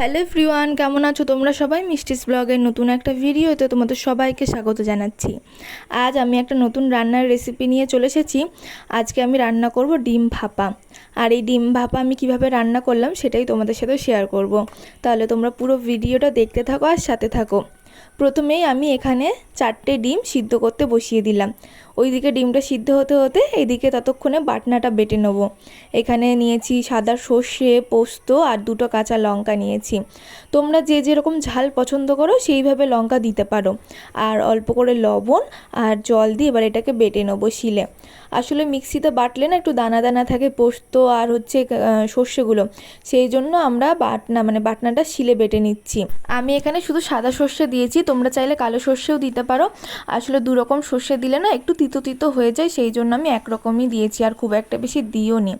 Hello ফ্রিওয়ান কেমন আছো তোমরা সবাই? মিষ্টিস ব্লগের নতুন একটা ভিডিওতে তোমাদের সবাইকে স্বাগত জানাচ্ছি। আজ আমি একটা নতুন রান্নার রেসিপি নিয়ে চলে এসেছি। আজকে আমি রান্না করব ডিম ভাপা। আর এই ডিম ভাপা আমি কীভাবে রান্না করলাম সেটাই তোমাদের সাথে শেয়ার করব। তাহলে তোমরা পুরো ভিডিওটা দেখতে থাকো আর সাথে থাকো। প্রথমেই আমি এখানে চারটে ডিম সিদ্ধ করতে বসিয়ে দিলাম। ওইদিকে ডিমটা সিদ্ধ হতে হতে এইদিকে ততক্ষণে বাটনাটা বেটে নেব। এখানে নিয়েছি সাদা সর্ষে, পোস্ত আর দুটো কাঁচা লঙ্কা নিয়েছি। তোমরা যে যেরকম ঝাল পছন্দ করো সেইভাবে লঙ্কা দিতে পারো। আর অল্প করে লবণ আর জল দিয়ে এবার এটাকে বেটে নেব শিলে। আসলে মিক্সিতে বাটলে না একটু দানা দানা থাকে পোস্ত আর হচ্ছে সর্ষেগুলো। সেই জন্য আমরা বাটনা মানে বাটনাটা শিলে বেটে নিচ্ছি। আমি এখানে শুধু সাদা সর্ষে দিয়েছি, তোমরা চাইলে কালো সর্ষেও দিতে পারো। আসলে দুরকম সর্ষে দিলে না একটু তিতো তিতো হয়ে যায়, সেই জন্য আমি একরকমই দিয়েছি, আর খুব একটা বেশি দিও নি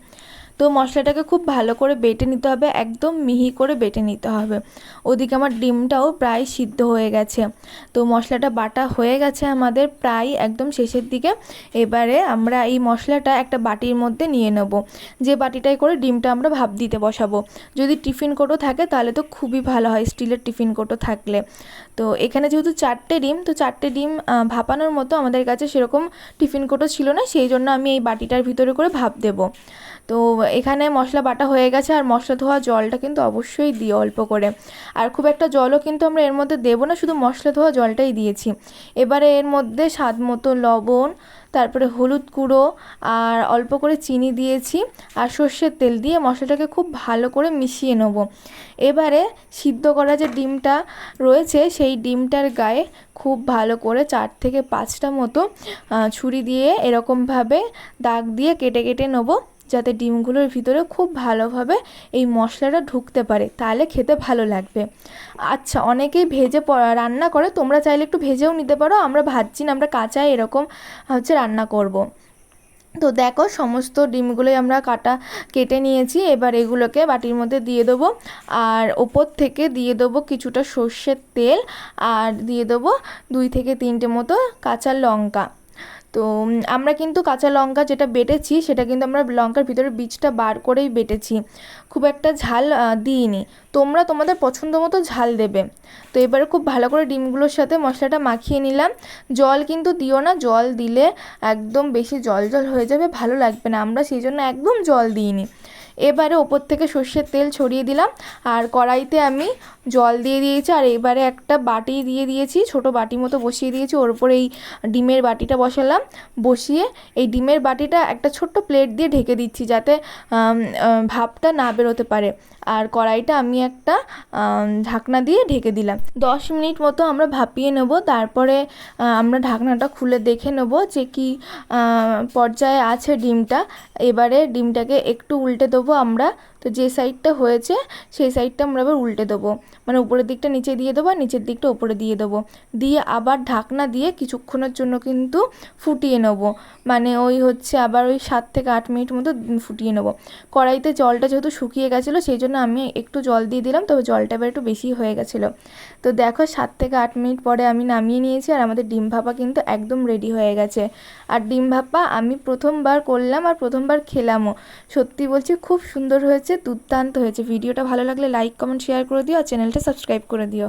তো মশলাটাকে খুব ভালো করে বেটে নিতে হবে, একদম মিহি করে বেটে নিতে হবে। ওদিকে আমার ডিমটাও প্রায় সিদ্ধ হয়ে গেছে। তো মশলাটা বাটা হয়ে গেছে আমাদের প্রায় একদম শেষের দিকে। এবারে আমরা এই মশলাটা একটা বাটির মধ্যে নিয়ে নেব। যে বাটিটাই করে ডিমটা আমরা ভাপ দিতে বসাবো। যদি টিফিন কোটো থাকে তাহলে তো খুবই ভালো হয় স্টিলের টিফিন কোটো থাকলে। তো এখানে যেহেতু চারটে ডিম, তো চারটে ডিম ভাপানোর মতো আমাদের কাছে সেরকম টিফিন কোটো ছিল না, সেই জন্য আমি এই বাটিটার ভিতরে করে ভাপ দেবো। তো এখানে মশলা বাটা হয়ে গেছে আর মশলা ধোয়া জলটা কিন্তু অবশ্যই দিও অল্প করে। আর খুব একটা জলও কিন্তু আমরা এর মধ্যে দেবো না, শুধু মশলা ধোয়া জলটাই দিয়েছি। এবারে এর মধ্যে স্বাদ মতো লবণ, তারপরে হলুদ গুঁড়ো আর অল্প করে চিনি দিয়েছি আর সর্ষের তেল দিয়ে মশলাটাকে খুব ভালো করে মিশিয়ে নেব। এবারে সিদ্ধ করা যে ডিমটা রয়েছে, সেই ডিমটার গায়ে খুব ভালো করে চার থেকে পাঁচটা মতো ছুরি দিয়ে এরকমভাবে দাগ দিয়ে কেটে কেটে নেব। যাতে ডিমগুলোর ভিতরে খুব ভালোভাবে এই মশলাটা ঢুকতে পারে, তাহলে খেতে ভালো লাগবে আচ্ছা অনেকেই ভেজে রান্না করে, তোমরা চাইলে একটু ভেজেও নিতে পারো, আমরা ভাজছি না, আমরা কাঁচা এরকম হচ্ছে রান্না করব। তো দেখো, সমস্ত ডিমগুলোই আমরা কাটা, কেটে নিয়েছি, এবার এগুলোকে বাটির মধ্যে দিয়ে দেবো, আর ওপর থেকে দিয়ে দেবো কিছুটা সর্ষের তেল, আর দিয়ে দেবো দুই থেকে তিনটে মতো কাঁচা লঙ্কা তো আমরা কিন্তু কাঁচা লঙ্কা যেটা বেটেছি, সেটা কিন্তু আমরা লঙ্কার ভিতরে বীজটা বার করেই বেটেছি। খুব একটা ঝাল দিইনি। তোমরা তোমাদের পছন্দ মতো ঝাল দেবে। তো এবারে খুব ভালো করে ডিমগুলোর সাথে মশলাটা মাখিয়ে নিলাম। জল কিন্তু দিও না, জল দিলে একদম বেশি জল জল হয়ে যাবে, ভালো লাগবে না। আমরা সেই জন্য একদম জল দিইনি। এবারে ওপর থেকে সর্ষের তেল ছড়িয়ে দিলাম। আর কড়াইতে আমি জল দিয়ে দিয়েছি, আর এবারে একটা বাটি দিয়ে দিয়েছি, ছোট বাটি মতো বসিয়ে দিয়েছি। ওর উপরে এই ডিমের বাটিটা বসালাম। বসিয়ে এই ডিমের বাটিটা একটা ছোট্ট প্লেট দিয়ে ঢেকে দিচ্ছি যাতে ভাপটা না বেরোতে পারে। আর কড়াইটা আমি একটা ঢাকনা দিয়ে ঢেকে দিলাম। দশ মিনিট মতো আমরা ভাপিয়ে নেব। তারপরে আমরা ঢাকনাটা খুলে দেখে নেব যে কি পর্যায়ে আছে ডিমটা। এবারে ডিমটাকে একটু উল্টে দেবো। আমরা তো যে সাইডটা হয়েছে, সেই সাইডটা আমরা আবার উল্টে দেবো। মানে উপরের দিকটা নিচে দিয়ে দেবো আর নিচের দিকটা উপরে দিয়ে দেবো। দিয়ে আবার ঢাকনা দিয়ে কিছুক্ষণের জন্য কিন্তু ফুটিয়ে নেব। মানে ওই হচ্ছে আবার ওই সাত থেকে আট মিনিট মতো ফুটিয়ে নেব। কড়াইতে জলটা যেহেতু শুকিয়ে গেছিল, সেই জন্য আমি একটু জল দিয়ে দিলাম, তবে জলটা এবার একটু বেশি হয়ে গেছিল। তো দেখো সাত থেকে আট মিনিট পরে আমি নামিয়ে নিয়েছি আর আমাদের ডিম ভাপা কিন্তু একদম রেডি হয়ে গেছে। আর ডিম ভাপা আমি প্রথমবার করলাম আর প্রথমবার খেলামও। সত্যি বলছি, খুব সুন্দর হয়েছে, দুর্দান্ত হয়েছে। ভিডিওটা ভালো লাগলে লাইক কমেন্ট শেয়ার করে দিও আর চ্যানেলটা সাবস্ক্রাইব করে দিও।